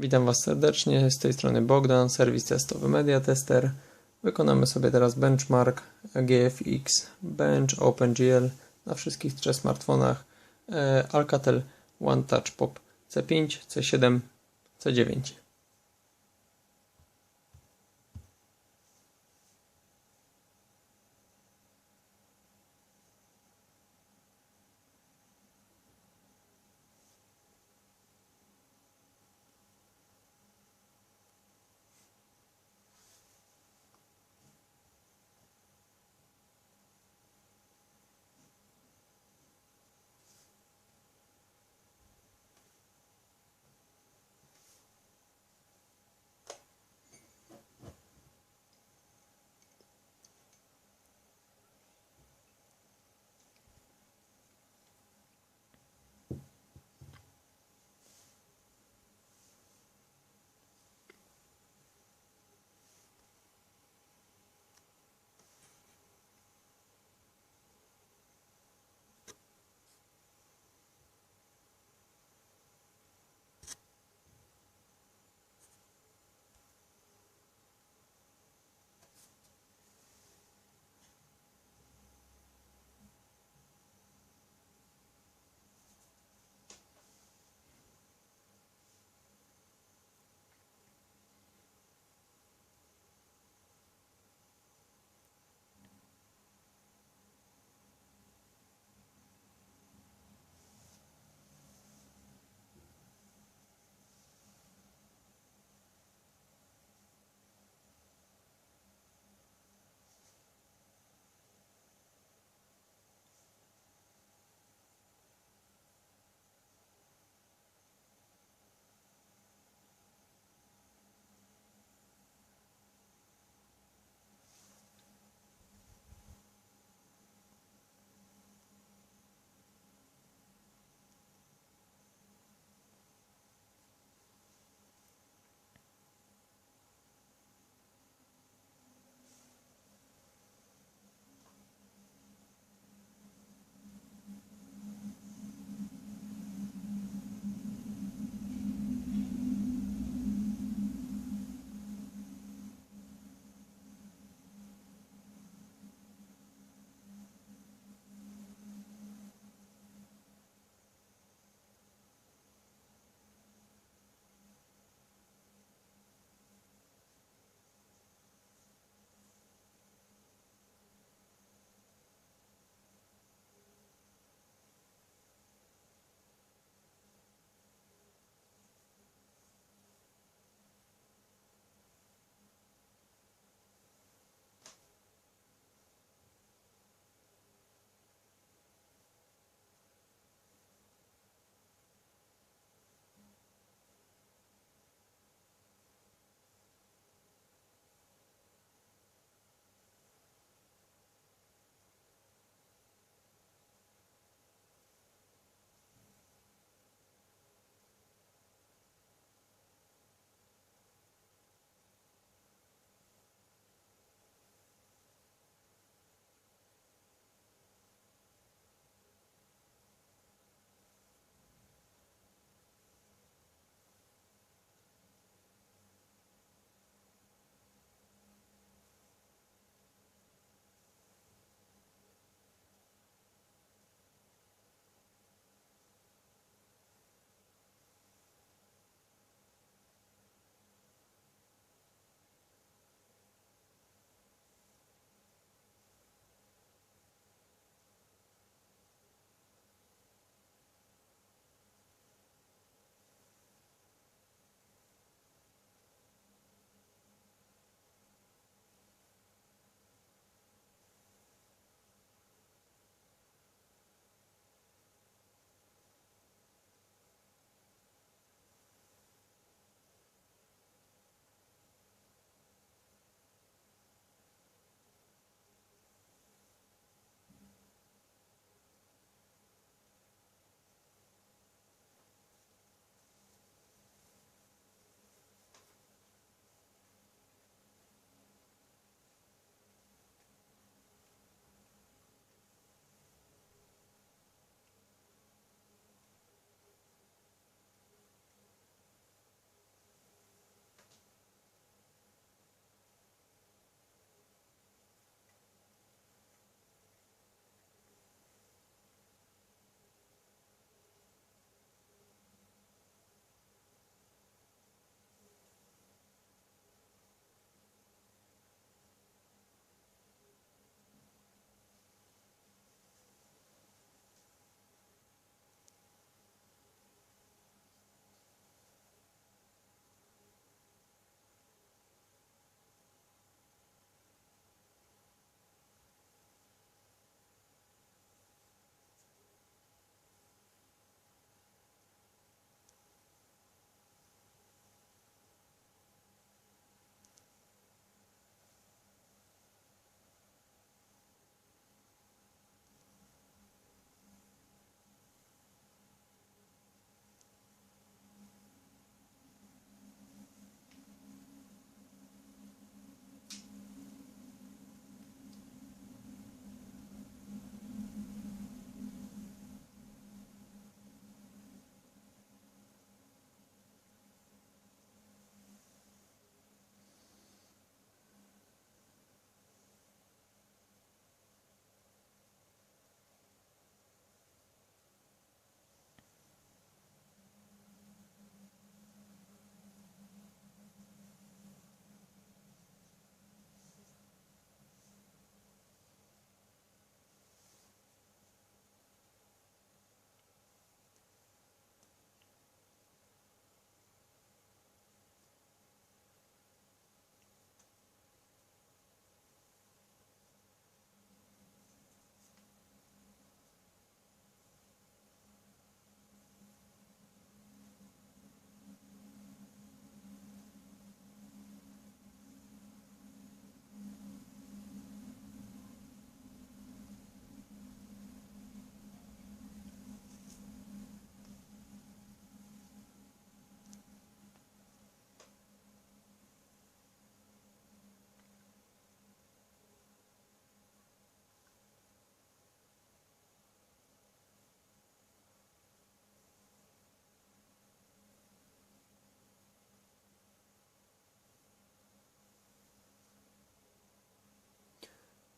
Witam Was serdecznie, z tej strony Bogdan, serwis testowy Media Tester. Wykonamy sobie teraz benchmark GFX Bench OpenGL na wszystkich trzech smartfonach e, Alcatel One Touch Pop C5, C7, C9.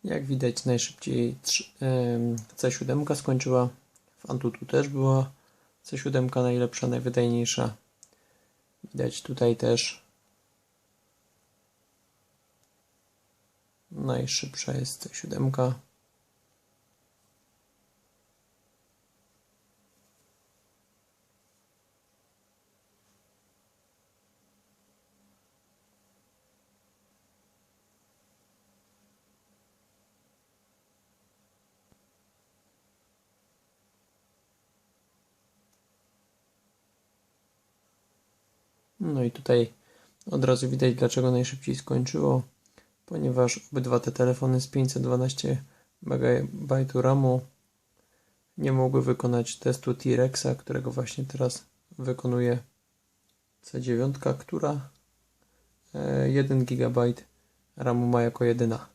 Jak widać najszybciej trz- em, C7 skończyła. W Antutu też była C7 najlepsza, najwydajniejsza. Widać tutaj też najszybsza jest C7. No i tutaj od razu widać, dlaczego najszybciej skończyło, ponieważ obydwa te telefony z 512 MB RAMu nie mogły wykonać testu T-Rexa, którego właśnie teraz wykonuje C9, która e, 1 GB RAMu ma jako jedyna.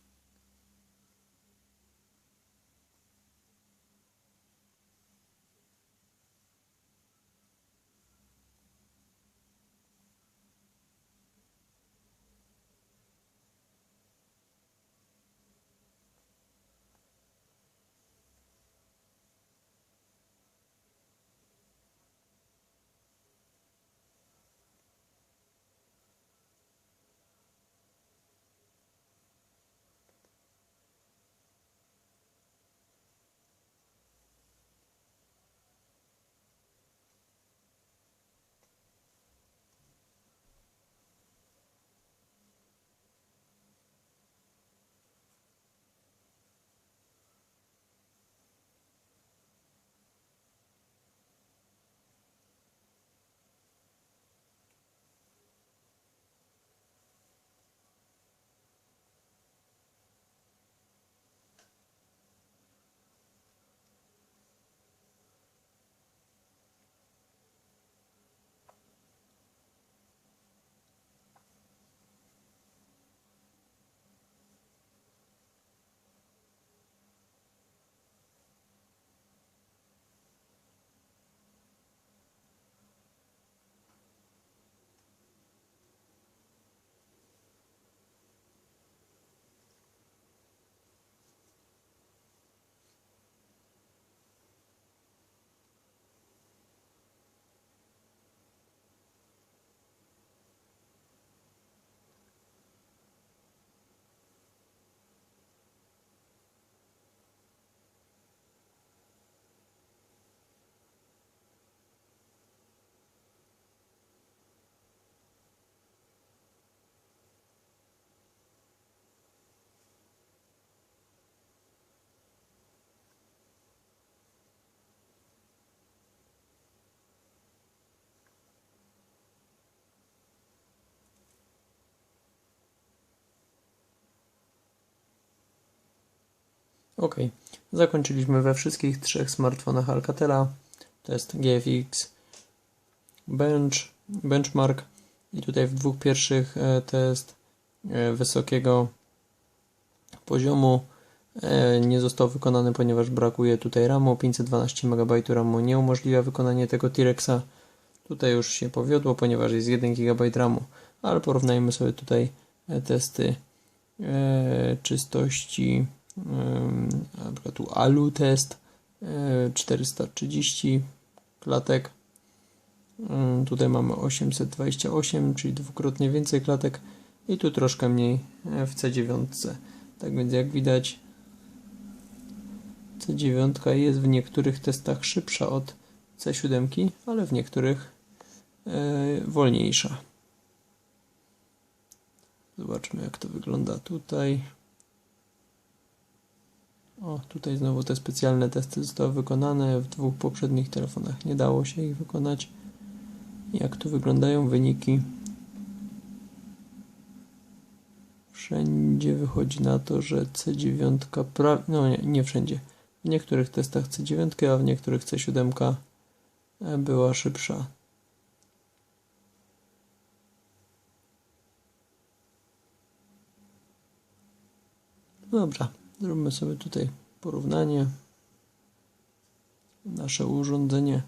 Ok, zakończyliśmy we wszystkich trzech smartfonach Alcatela. To jest GFX, Bench, Benchmark i tutaj w dwóch pierwszych e, test e, wysokiego poziomu e, nie został wykonany, ponieważ brakuje tutaj RAMu. 512 MB RAMu nie umożliwia wykonanie tego T-Rexa. Tutaj już się powiodło, ponieważ jest 1 GB RAMu, ale porównajmy sobie tutaj testy czystości na przykład tu ALU test 430 klatek. Tutaj mamy 828 czyli dwukrotnie więcej klatek i tu troszkę mniej w C9 tak więc jak widać C9 jest w niektórych testach szybsza od C7 ale w niektórych wolniejsza. Zobaczmy jak to wygląda tutaj o, tutaj znowu te specjalne testy zostały wykonane. W dwóch poprzednich telefonach nie dało się ich wykonać. Jak tu wyglądają wyniki? Wszędzie wychodzi na to, że C9 pra... no nie, nie wszędzie. W niektórych testach C9, a w niektórych C7 była szybsza. Dobra. Zróbmy sobie tutaj porównanie. Nasze urządzenie.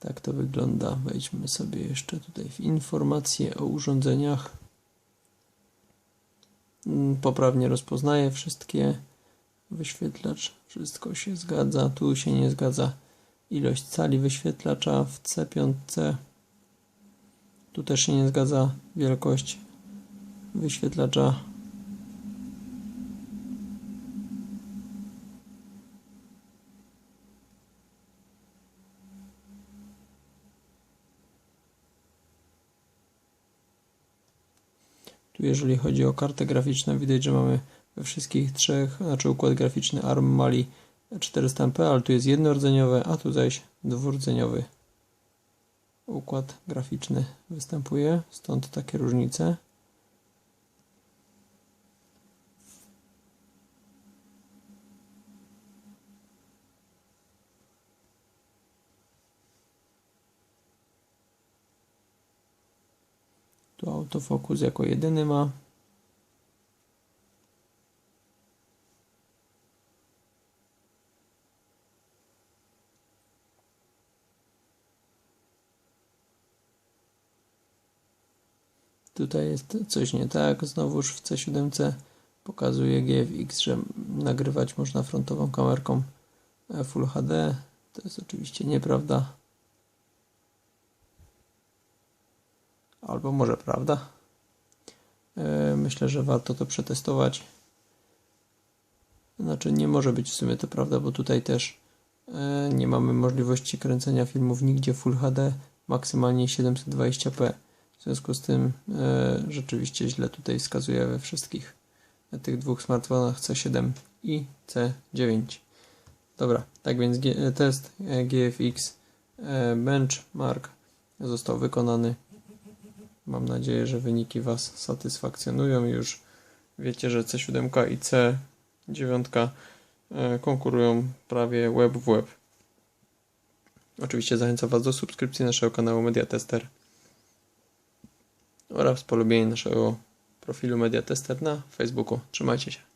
Tak to wygląda. Wejdźmy sobie jeszcze tutaj w informacje o urządzeniach. Mm, poprawnie rozpoznaję wszystkie Wyświetlacz, wszystko się zgadza. Tu się nie zgadza ilość cali wyświetlacza w C5. Tu też się nie zgadza wielkość wyświetlacza. Tu jeżeli chodzi o kartę graficzną, widać, że mamy wszystkich trzech, znaczy układ graficzny ARM Mali 400MP, ale tu jest jednorodzeniowy, a tu zaś dwurdzeniowy układ graficzny występuje, stąd takie różnice. Tu autofokus jako jedyny ma. Tutaj jest coś nie tak. Znowuż w C7 pokazuje GFX, że nagrywać można frontową kamerką Full HD. To jest oczywiście nieprawda. Albo może prawda. E, Myślę, że warto to przetestować. Znaczy, nie może być w sumie to prawda, bo tutaj też e, nie mamy możliwości kręcenia filmów nigdzie Full HD, maksymalnie 720p. W związku z tym e, rzeczywiście źle tutaj wskazuje we wszystkich tych dwóch smartfonach C7 i C9. Dobra, tak więc G- test e, GFX e, Benchmark został wykonany. Mam nadzieję, że wyniki Was satysfakcjonują. Już wiecie, że C7 i C9 e, konkurują prawie web w web. Oczywiście zachęcam Was do subskrypcji naszego kanału Media Tester oraz polubienia naszego profilu Media Tester na Facebooku. Trzymajcie się.